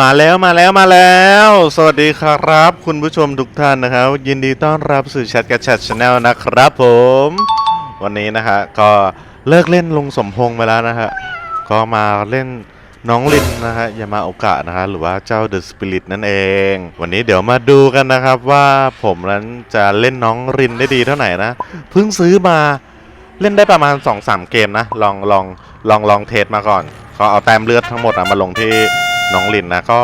มาแล้วมาแล้วมาแล้ว สวัสดีครับ คุณผู้ชมทุกท่านนะครับ ยินดีต้อนรับสู่แชทกับแชทชาแนลนะครับผม วันนี้นะฮะก็เลิกเล่นลุงสมพงษ์ไปแล้วนะฮะก็มาเล่นน้องลินนะฮะยามาโอกะนะฮะหรือว่าเจ้าเดอะสปิริตนั่นเอง วันนี้เดี๋ยวมาดูกันนะครับว่าผมนั้นจะเล่นน้องรินได้ดีเท่าไหร่นะเพิ่งซื้อมาเล่นได้ประมาณ 2-3 เกมนะ ลองลองลองลองเทสมาก่อนก็เอาแต้มเลือดทั้งหมดอะมาลงที่ น้องลินนะก็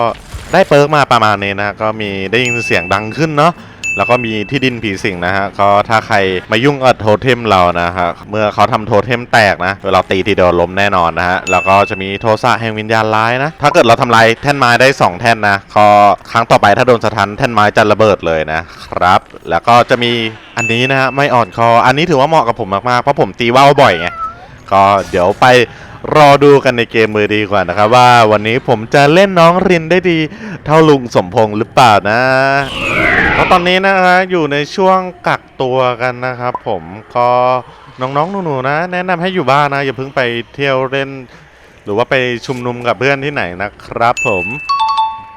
ได้เปิร์กมาประมาณนี้นะก็มีได้ยินเสียงดังขึ้นเนาะแล้วก็มีที่ดินผีสิงนะฮะก็ถ้าใครมายุ่งกับโทเทมเรานะฮะเมื่อเขาทำโทเทมแตกนะเราตีทีเดียวล้มแน่นอนนะฮะแล้วก็จะมีโทสะแห่งวิญญาณร้ายนะ ถ้าเกิดเราทำลายแท่นไม้ได้ 2 แท่นนะก็ครั้งต่อไปถ้าโดนสะทันแท่นไม้จะระเบิดเลยนะครับ แล้วก็จะมีอันนี้นะฮะไม่อ่อนคอ อันนี้ถือว่าเหมาะกับผมมากๆเพราะผมตีว่าวบ่อยไงก็เดี๋ยวไป รอดูกันในเกมมือดีกว่านะครับว่าวันนี้ผมจะเล่นน้องรินได้ดีเท่าลุงสมพงษ์หรือเปล่านะก็ตอนนี้นะฮะอยู่ในช่วงกักตัวกันนะครับ ผมก็น้องๆหนูๆนะ แนะนำให้อยู่บ้านนะอย่าเพิ่งไปเที่ยวเล่น หรือว่าไปชุมนุมกับเพื่อนที่ไหนนะครับ ผม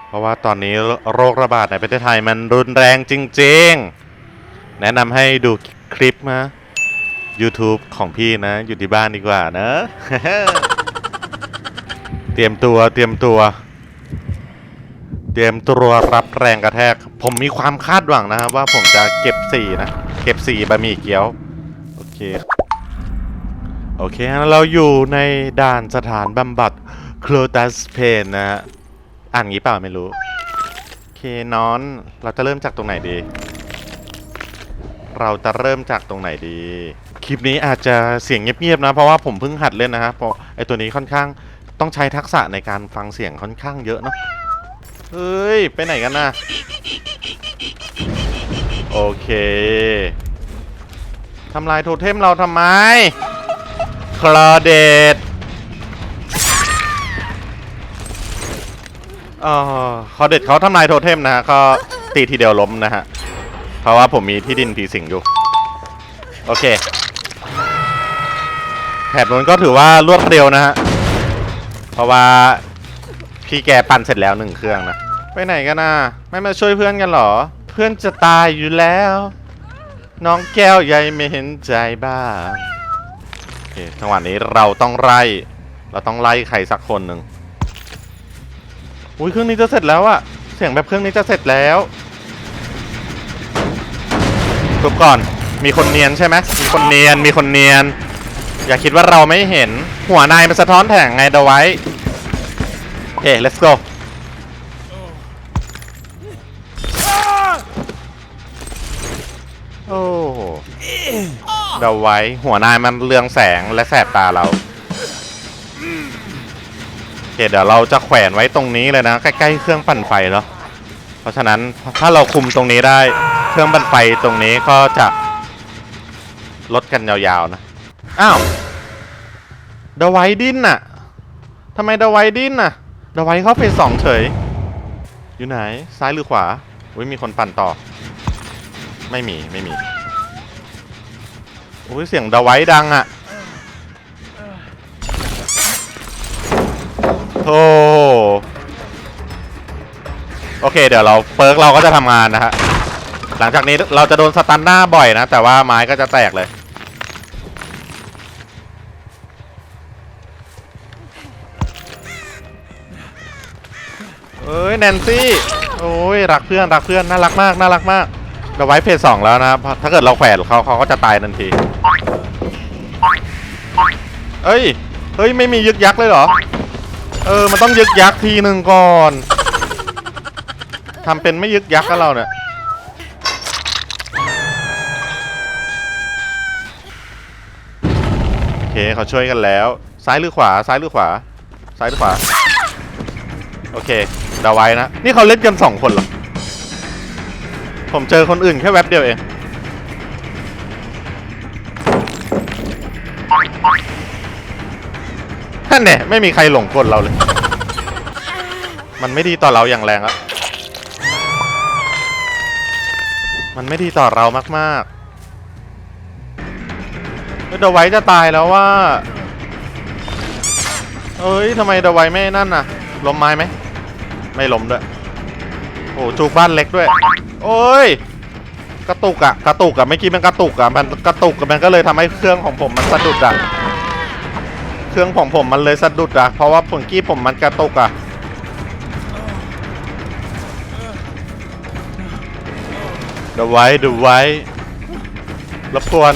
เพราะว่าตอนนี้โรคระบาดในประเทศไทยมันรุนแรงจริง ๆ แนะนำให้ดูคลิปนะ YouTube ของพี่นะ อยู่ที่บ้านดีกว่านะ เตรียมตัวเตรียมตัว เตรียมตัวรับแรงกระแทก ผมมีความคาดหวังนะครับ ว่าผมจะเก็บสี่นะ เก็บสี่บะหมี่เกี๊ยว โอเค โอเค เราอยู่ในด่านสถานบำบัดคล o ตัสเพนนะฮะ อ่านงี้เปล่าไม่รู้ โอเคนอน เราจะเริ่มจากตรงไหนดี เราจะเริ่มจากตรงไหนดี คลิปนี้อาจจะเสียงเงียบๆนะ เพราะว่าผมเพิ่งหัดเล่นนะครับเพราะไอตัวนี้ค่อนข้างต้องใช้ทักษะในการฟังเสียงค่อนข้างเยอะเนาะเฮ้ย ไปไหนกันนะโอเคทำลายโทเทมเราทำไมคลอเดตเออคลอเดตเขาทำลายโทเทมนะฮะก็ตีทีเดียวล้มนะฮะ ราะว่าผมมีที่ดินผีสิงอยู่ โอเค แถบนู้นก็ถือว่ารวดเร็วนะฮะ เพราะว่าพี่แกปั่นเสร็จแล้วหนึ่งเครื่องนะ ไปไหนกันนะไม่มาช่วยเพื่อนกันหรอ เพื่อนจะตายอยู่แล้ว น้องแก้วใหญ่ไม่เห็นใจบ้างโอเคจังหวะนี้เราต้องไล่ เราต้องไล่ใครสักคนหนึ่งอุ้ยเครื่องนี้จะเสร็จแล้วอะเสียงแบบเครื่องนี้จะเสร็จแล้ว ทุบก่อน มีคนเนียนใช่ไหมมีคนเนียน มีคนเนียน อย่าคิดว่าเราไม่เห็น หัวนายมันสะท้อนแถงไงเดาไว้โอเค let's go โอ้เดาไว้ หัวนายมันเรืองแสงและแสบตาเราโอเคเดี๋ยวเราจะแขวนไว้ตรงนี้เลยนะ ใกล้ๆเครื่องปั่นไฟเนาะเพราะฉะนั้นถ้าเราคุมตรงนี้ได้ รื่องบันไฟตรงนี้ก็จะลดกันยาวๆนะ อ้าวเดาไวดินน่ะทำไมเดาไวดินน่ะเดาไวเข้าเฟสสองเฉย อยู่ไหน ซ้ายหรือขวาอุ้ยมีคนปั่นต่อ ไม่มีไม่มีอุ้ยเสียงเดาไวดังอะโธ่โอเค เดี๋ยวเราเปิร์กเราก็จะทำงานนะฮะ หลังจากนี้เราจะโดนสตันหน้าบ่อยนะ แต่ว่าไม้ก็จะแตกเลย เอ้ยแนนซี่ โอ้ยรักเพื่อนรักเพื่อนน่ารักมากน่ารักมากเราไว้เพจสองแล้วนะครับถ้าเกิดเราแขวนเขาเขาก็จะตายทันที เอ้ย เฮ้ยไม่มียึกยักเลยเหรอ เออมันต้องยึกยักทีหนึ่งก่อนทำเป็นไม่ยึกยักกับเราเนี่ย เคเขาช่วยกันแล้ว ซ้ายหรือขวา ซ้ายหรือขวา ซ้ายหรือขวา โอเคเดาไว้นะ นี่เขาเล่นกันสองคนเหรอ ผมเจอคนอื่นแค่แว็บเดียวเอง ท่านเนี่ยไม่มีใครหลงกลเราเลย มันไม่ดีต่อเราอย่างแรงอะมันไม่ดีต่อเรามากๆ เดาไวจะตายแล้วว่า เอ้ยทำไมเดาไวไม่นั่นน่ะ ล้มไม้ไหม ไม่ล้มด้วย โอ้จูกบ้านเล็กด้วย โอ้ย กระตุกอะกระตุกอะเมื่อกี้มันกระตุกอะมันกระตุกอะมันก็เลยทำให้เครื่องของผมมันสะดุดอะเครื่องของผมมันเลยสะดุดอะเพราะว่าผลกี้ผมมันกระตุกอะเดวไวเดวไวรบกวน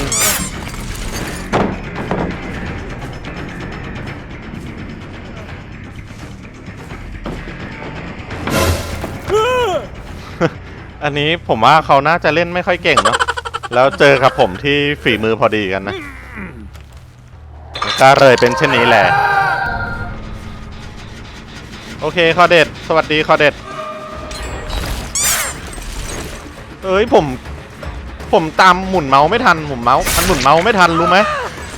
อันนี้ผมว่าเขาน่าจะเล่นไม่ค่อยเก่งเนาะแล้วเจอกับผมที่ฝีมือพอดีกันนะก็เลยเป็นเช่นนี้แหละ โอเคคอเด็ด สวัสดีคอเด็ด เอ้ยผม ผมตามหมุนเมาส์ไม่ทันหมุนเมาส์มันหมุนเมาส์ไม่ทันรู้ไหม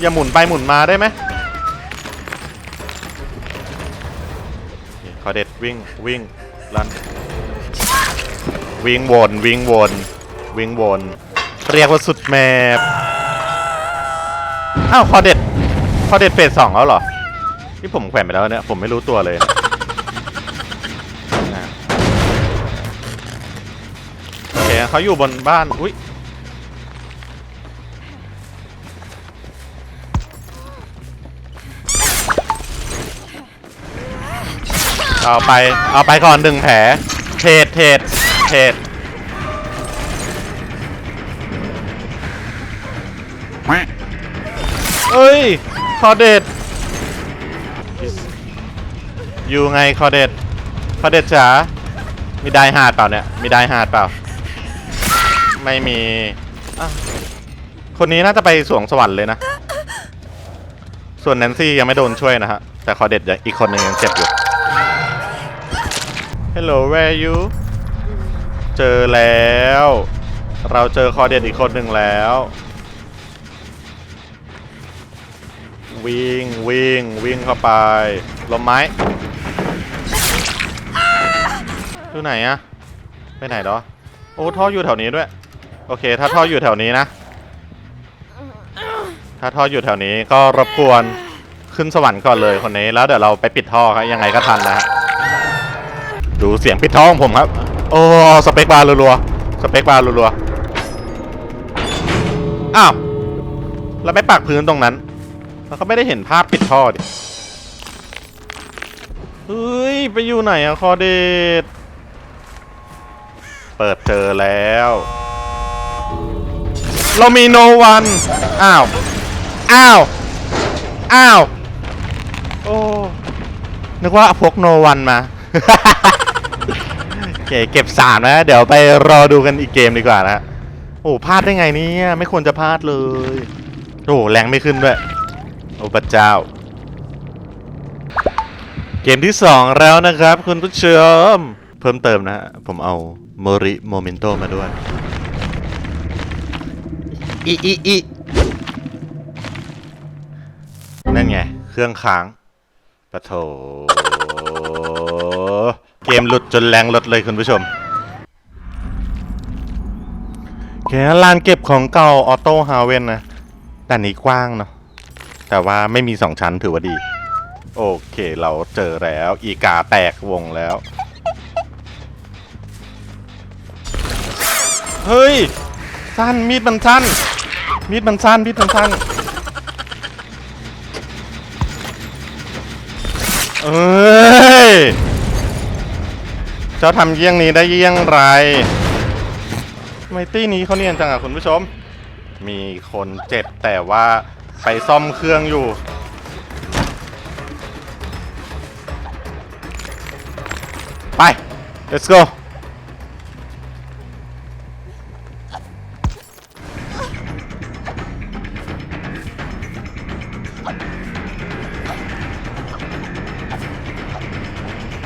อย่าหมุนไปหมุนมาได้ไหมคคอเด็ดวิ่งวิ่งรัน วิ่งวนวิ่งวนวิ่งวน เรียกว่าสุดแมปอ้าวคอเด็ดคอเด็ดเฟสสองแล้วเหรอที่ผมแขวนไปแล้วเนี่ยผมไม่รู้ตัวเลยโอเคเขาอยู่บนบ้านอุ้ยเอาไปเอาไปก่อนหนึ่งแผลเทรดเทรด เทรดเอ้ย คอเด็ด อยู่ไงคอเด็ด คอเด็ดจ๋า มีไดฮาดเปล่าเนี่ย มีไดฮาดเปล่า ไม่มีคนนี้น่าจะไปสวงสวรรค์เลยนะ ส่วนแนนซี่ยังไม่โดนช่วยนะฮะ แต่คอเด็ดอีกคนหนึ่งยังเจ็บอยู่ Hello where are you เจอแล้ว เราเจอคอเด็ดอีกคนหนึ่งแล้ว วิ่งวิ่งวิ่งเข้าไปลมไม้อยู่ไหนอะไปไหนเหรอโอ้ท่ออยู่แถวนี้ด้วย โอเค ถ้าท่ออยู่แถวนี้นะ ถ้าท่ออยู่แถวนี้ก็รบกวนขึ้นสวรรค์ก่อนเลยคนนี้ แล้วเดี๋ยวเราไปปิดท่อครับยังไงก็ทันนะฮะดูเสียงปิดท่อของผมครับ โอ้สเปคบาร์รัวๆสเปคบาร์รัวๆอ้าวแล้วไม่ปักพื้นตรงนั้นแล้วก็ไม่ได้เห็นภาพปิดท่อดิเฮ้ย ไปอยู่ไหนอะคอเดตเปิดเจอแล้ว เรามีโนวันอ้าว อ้าว อ้าว โอ้ นึกว่าพกโนวันมา เคเก็บสามนะ เดี๋ยวไปรอดูกันอีกเกมดีกว่านะโอ้พลาดได้ไงเนี่ยไม่ควรจะพลาดเลยโอ้แรงไม่ขึ้นด้วยโอ้พระเจ้า เกมที่2แล้วนะครับ คุณผู้ชมเพิ่มเติมนะฮะผมเอาโมริโมเมนโตมาด้วยอีอีอีนั่นไง เครื่องค้างปะโถ เกมหลุดจนแรงลดเลยคุณผู้ชมแค่ลานเก็บของเก่าออโต้ฮาเวนนะแต่านนี้กว้างเนาะแต่ว่าไม่มีสองชั้นถือว่าดี โอเคเราเจอแล้วอีกาแตกวงแล้ว เฮ้ย สั้นมีดมันสั้น มีดมันสั้นมีดมันสั้น เอ้ย เจ้าทำเยี่ยงนี้ได้เยี่ยงไรไมตี้นี้เขาเนียนจังอะคุณผู้ชม มีคนเจ็บแต่ว่าไปซ่อมเครื่องอยู่ ไป let's go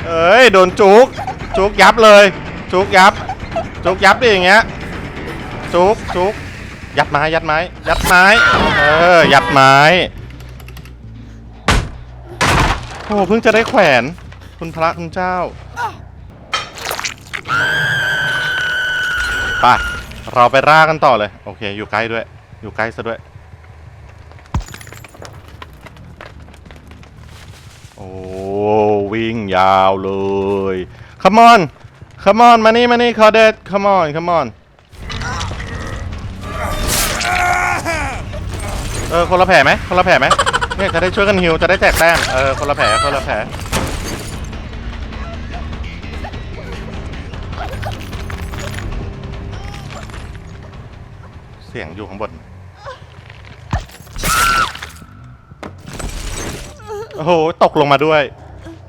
เอ้ย โดนจุก จุกยับเลย จุกยับ จุกยับดิอย่างเงี้ย จุกจุกยัดไม้ยัดไม้ยัดไม้เออยัดไม้โอ้เพิ่งจะได้แขวน คุณพระคุณเจ้าไปเราไปร่ากันต่อเลย โอเค อยู่ใกล้ด้วย อยู่ใกล้ซะด้วย โอ้วิ่งยาวเลย come on come on มานี่มานี่คอเดด come on come on เออคนละแผลไหมคนละแผลไหมเนี่ยจะได้ช่วยกันฮิวจะได้แจกแต้มเออคนละแผลคนละแผลเสียงอยู่ข้างบน อ้โหตกลงมาด้วย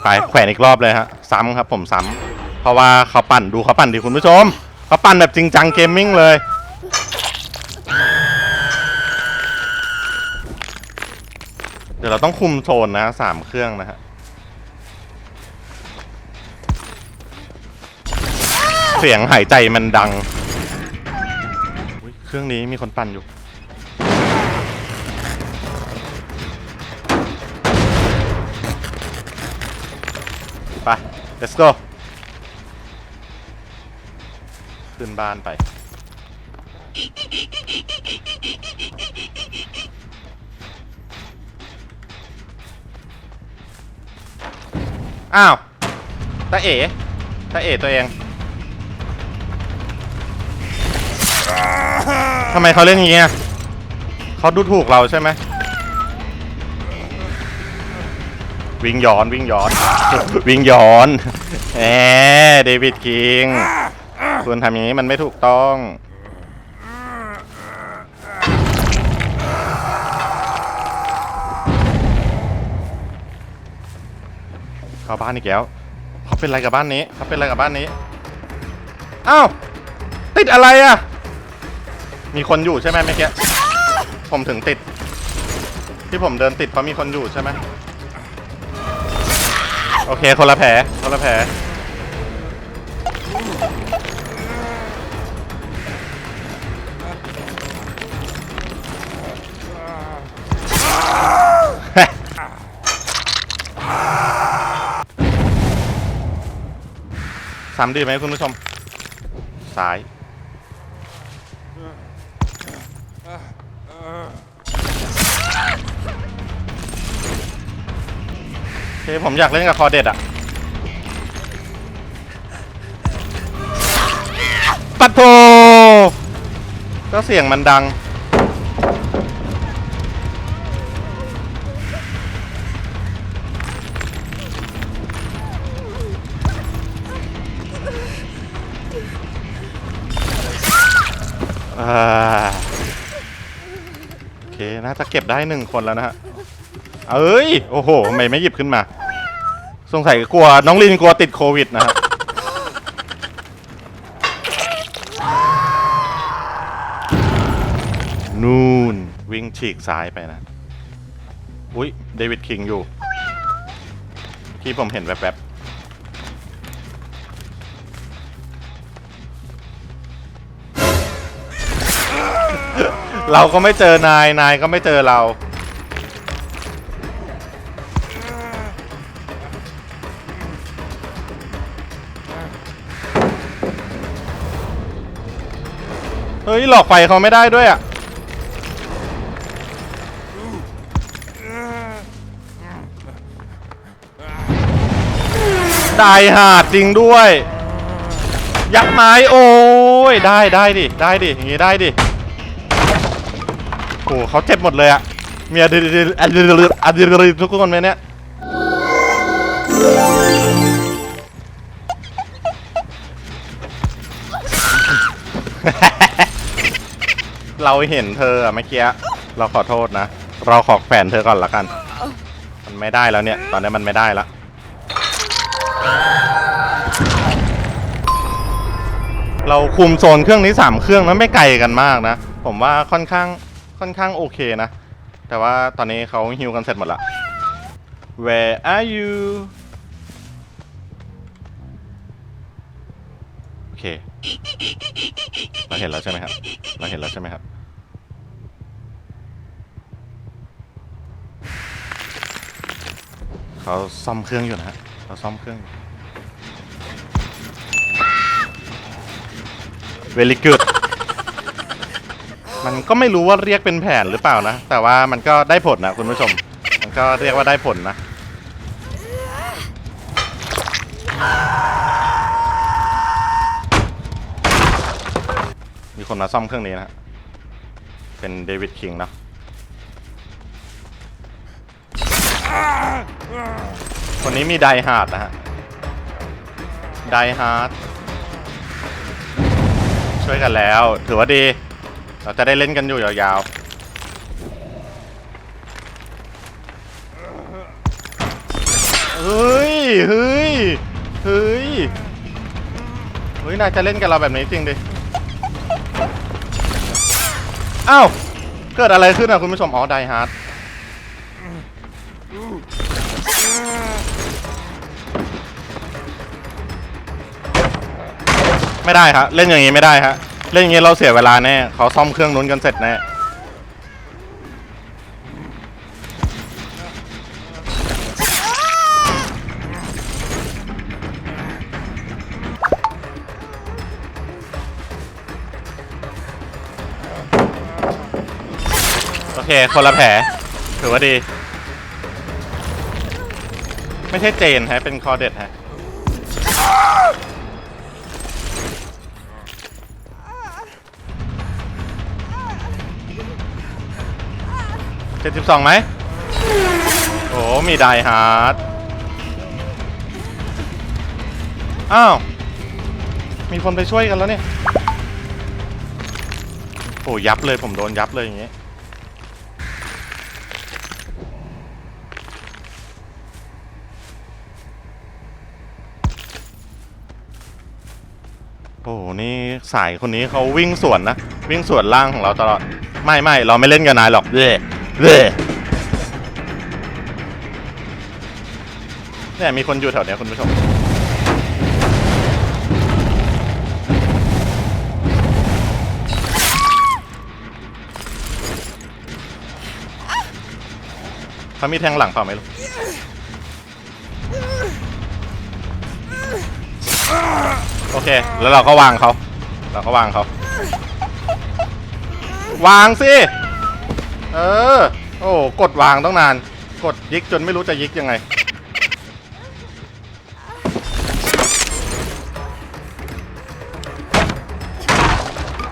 ไปแขวนอีกรอบเลยฮะซ้ำครับผมซ้ำเพราะว่าเขาปั่นดูเขาปั่นดิคุณผู้ชมเขาปั่นแบบจริงจังเกมมิ่งเลยเดี๋ยวเราต้องคุมโซนนะสามเครื่องนะฮะเสียงหายใจมันดังเครื่องนี้มีคนปั่นอยู่ let's go ขึ้นบ้านไป อ้าวตาเอ๋ตาเอ๋ตัวเอง ทำไมเขาเล่นอย่างเงี้ยเขาดูถูกเราใช่ไหม วิ่งย้อนวิ่งย้อน วิ่งย้อนแหมเดวิดคิงคุณทำอย่างนี้มันไม่ถูกต้องเข้าบ้านอีกแล้วเขาเป็นอะไรกับบ้านนี้เขาเป็นอะไรกับบ้านนี้อ้าวติดอะไรอะ มีคนอยู่ใช่ไหมเมื่อกี้ผมถึงติด ที่ผมเดินติดเพราะมีคนอยู่ใช่ไหม อเคคนละแผลคนละแผลสามดีไหมคุณผู้ชมซ้าย ผมอยากเล่นกับคอเด็ดอะปัดโทก็เสียงมันดัง อ่า โอเค น่าจะเก็บได้หนึ่งคนแล้วนะฮะ เอ้ย โอ้โหทำไมไม่หยิบขึ้นมา สงสัยกลัวน้องลินกลัวติดโควิดนะฮะนู่นวิ่งฉีกซ้ายไปนะ อุ้ยเดวิดคิงอยู่ ที่ผมเห็นแวบๆเราก็ไม่เจอนาย นายก็ไม่เจอเรา ฮ้ยหลอกไฟเขาไม่ได้ด้วยอะได้หาดจริงด้วย ยักษ์ไม้โอ้ยได้ได้ดิได้ดิอย่างงี้ได้ดิโอ้เขาเจ็บหมดเลยอะมีอะดรีอะดรีอะดรีทุกคนไหมเนี่ย เราเห็นเธออะเมื่อกี้เราขอโทษนะ เราขอแฝนเธอก่อนละกัน มันไม่ได้แล้วเนี่ย ตอนนี้มันไม่ได้ล้วเราคุมโซนเครื่องนี้สามเครื่องนั้นไม่ไกลกันมากนะ ผมว่าค่อนข้างค่อนข้างโอเคนะ แต่ว่าตอนนี้เขาฮิวกันเสร็จหมดละ Where are you โอเค เราเห็นแล้วใช่ไหมครับ เราเห็นแล้วใช่ไหมครับ เขาซ่อมเครื่องอยู่นะฮะเขาซ่อมเครื่องเวลิกูดมันก็ไม่รู้ว่าเรียกเป็นแผนหรือเปล่านะ แต่ว่ามันก็ได้ผลนะคุณผู้ชม มันก็เรียกว่าได้ผลนะมีคนมาซ่อมเครื่องนี้นะเป็นเดวิดคิงเนาะ คนนี้มีไดฮาร์ดนะฮะ ไดฮาร์ดช่วยกันแล้ว ถือว่าดี เราจะได้เล่นกันอยู่ยาวๆ เฮ้ย เฮ้ย เฮ้ย เฮ้ย นายจะเล่นกับเราแบบนี้จริงดิ อ้าว เกิดอะไรขึ้นอะคุณผู้ชม อ๋อ ไดฮาร์ด ไม่ได้ครับเล่นอย่างงี้ไม่ได้ฮะเล่นอย่างงี้เราเสียเวลาแน่เขาซ่อมเครื่องนู้นกันเสร็จแน่โอเค คนละแผลถือว่าดี ไม่ใช่เจนฮะ เป็นคอเด็ดฮะ เจ็ดสิบสองไหม โอ้มีไดฮาร์ด อ้าว มีคนไปช่วยกันแล้วเนี่ย โอ้ยับเลยผมโดนยับเลยอย่างเงี้ย โอ้โหนี่สายคนนี้เขาวิ่งสวนนะ วิ่งสวนล่างของเราตลอด ไม่ไม่เราไม่เล่นกับนายหรอกเร่เร่เนี่ยมีคนอยู่แถวเนี้ยคุณผู้ชมเขามีแทงหลังเปล่าไหม่รู้ โอเค แล้วเราก็วางเขา เราก็วางเขา วางสิ เออ โอ้ กดวางต้องนาน กดยิกจนไม่รู้จะยิกยังไง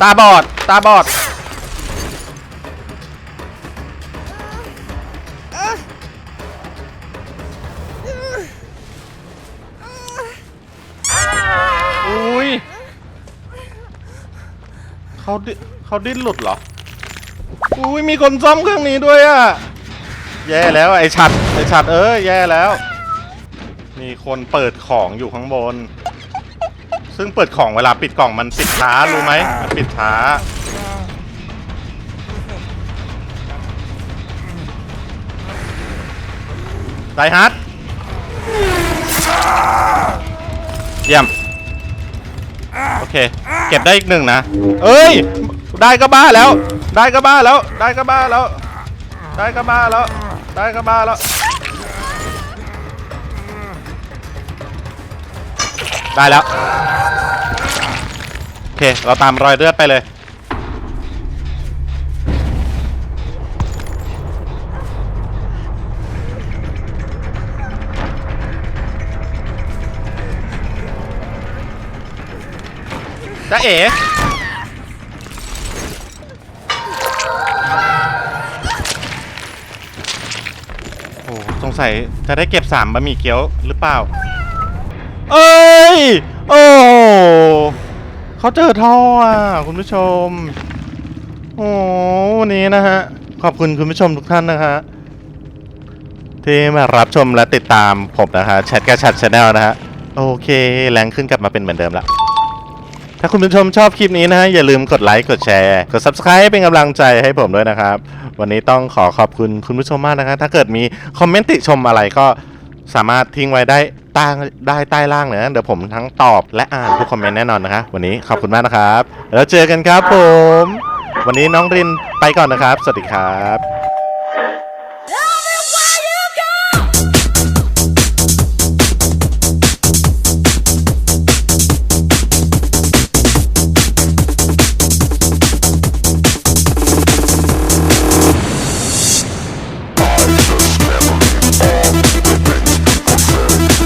ตาบอด ตาบอด เขาดิเขาดิ้นหลุดเหรอ อุ้ยมีคนซ่อมเครื่องนี้ด้วยอะ แย่แล้วไอ้ชัดไอ้ชัดเออแย่แล้ว มีคนเปิดของอยู่ข้างบน ซึ่งเปิดของเวลาปิดกล่องมันปิดช้ารู้ไหมมันปิดช้า ไดฮัทเยี่ยม เค เก็บได้อีกหนึ่งนะ เอ้ย ได้ก็บ้าแล้ว ได้ก็บ้าแล้ว ได้ก็บ้าแล้ว ได้ก็บ้าแล้ว ได้ก็บ้าแล้ว ได้แล้ว โอเค เราตามรอยเลือดไปเลย จ้าเอ๋โอ้สงสัยจะได้เก็บสามบะหมี่เกี๊ยวหรือเปล่า เอ้ย โอ้เขาเจอท่ออะคุณผู้ชม โอ้วันนี้นะฮะ ขอบคุณคุณผู้ชมทุกท่านนะฮะที่มารับชมและติดตามผมนะฮะแชทกระชัดชาแนลนะฮะ โอเค แรงขึ้นกลับมาเป็นเหมือนเดิมละ ถ้าคุณผู้ชมชอบคลิปนี้นะฮะอย่าลืมกดไลค์กดแชร์กด subscribe เป็นกำลังใจให้ผมด้วยนะครับ วันนี้ต้องขอขอบคุณคุณผู้ชมมากนะครับถ้าเกิดมีคอมเมนต์ติชมอะไรก็สามารถทิ้งไว้ได้ใต้ได้ใต้ล่างเลยนะเดี๋ยวผมทั้งตอบและอ่านทุกคอมเมนต์แน่นอนนะครับวันนี้ขอบคุณมากนะครับ แล้วเจอกันครับผม วันนี้น้องรินไปก่อนนะครับ สวัสดีครับ